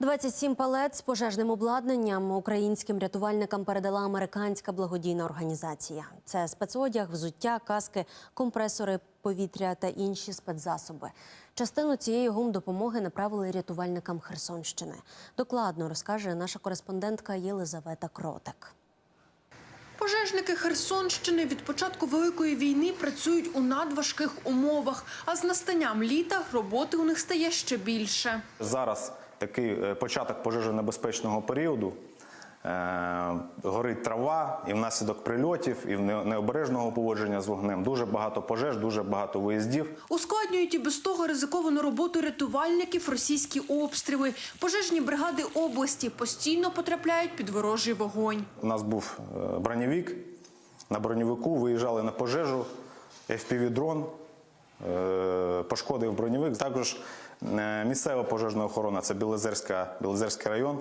27 палет з пожежним обладнанням українським рятувальникам передала американська благодійна організація. Це спецодяг, взуття, каски, компресори повітря та інші спецзасоби. Частину цієї гумдопомоги направили рятувальникам Херсонщини. Докладно розкаже наша кореспондентка Єлизавета Кротик. Пожежники Херсонщини від початку великої війни працюють у надважких умовах. А з настанням літа роботи у них стає ще більше. Зараз такий е, початок пожежонебезпечного періоду. Е, Горить трава, і внаслідок прильотів, і не- необережного поводження з вогнем. Дуже багато пожеж, дуже багато виїздів. Ускладнюють і без того ризиковану роботу рятувальників російські обстріли. Пожежні бригади області постійно потрапляють під ворожий вогонь. У нас був е, бронєвік. На бронєвику виїжджали на пожежу, FPV-дрон, е, пошкодив бронєвик. Також місцева пожежна охорона, це Білозерська, Білозерський район.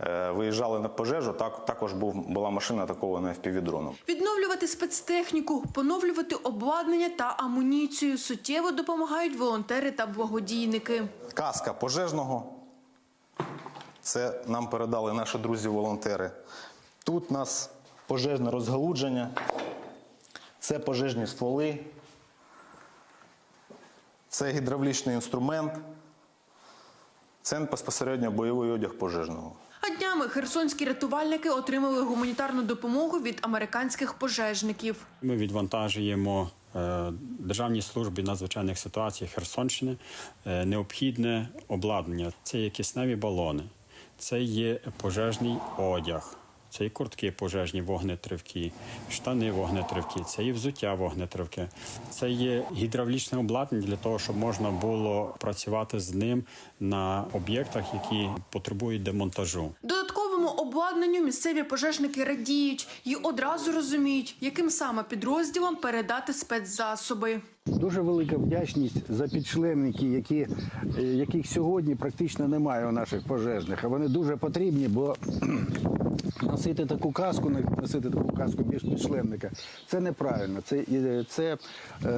е, Виїжджали на пожежу, так, також був, була машина атакована FPV-дроном. Відновлювати спецтехніку, поновлювати обладнання та амуніцію суттєво допомагають волонтери та благодійники. Каска пожежного. Це нам передали наші друзі-волонтери. Тут у нас пожежне розгалудження, це пожежні стволи, це гідравлічний інструмент, це безпосередньо бойовий одяг пожежного. А днями херсонські рятувальники отримали гуманітарну допомогу від американських пожежників. Ми відвантажуємо е, Державній службі надзвичайних ситуацій Херсонщини е, необхідне обладнання. Це є кисневі балони, це є пожежний одяг. Це і куртки пожежні вогнетривкі, штани вогнетривкі, це і взуття вогнетривки, це є гідравлічне обладнання для того, щоб можна було працювати з ним на об'єктах, які потребують демонтажу. Додатковому обладнанню місцеві пожежники радіють і одразу розуміють, яким саме підрозділам передати спецзасоби. Дуже велика вдячність за підшлемники, які, е, яких сьогодні практично немає у наших пожежних. А вони дуже потрібні, бо носити таку каску, носити таку каску без підшлемника це неправильно. Це, е, це е,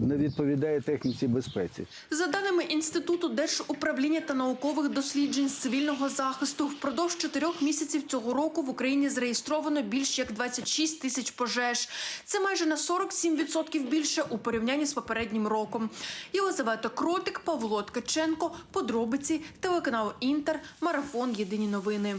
не відповідає техніці безпеці. За даними інституту держуправління та наукових досліджень з цивільного захисту, впродовж чотирьох місяців цього року в Україні зареєстровано більш як 26 тисяч пожеж. Це майже на 47% більше у порівнянні з попереднім роком. Єлизавета Кротик, Павло Ткаченко, подробиці, телеканал Інтер, марафон Єдині новини.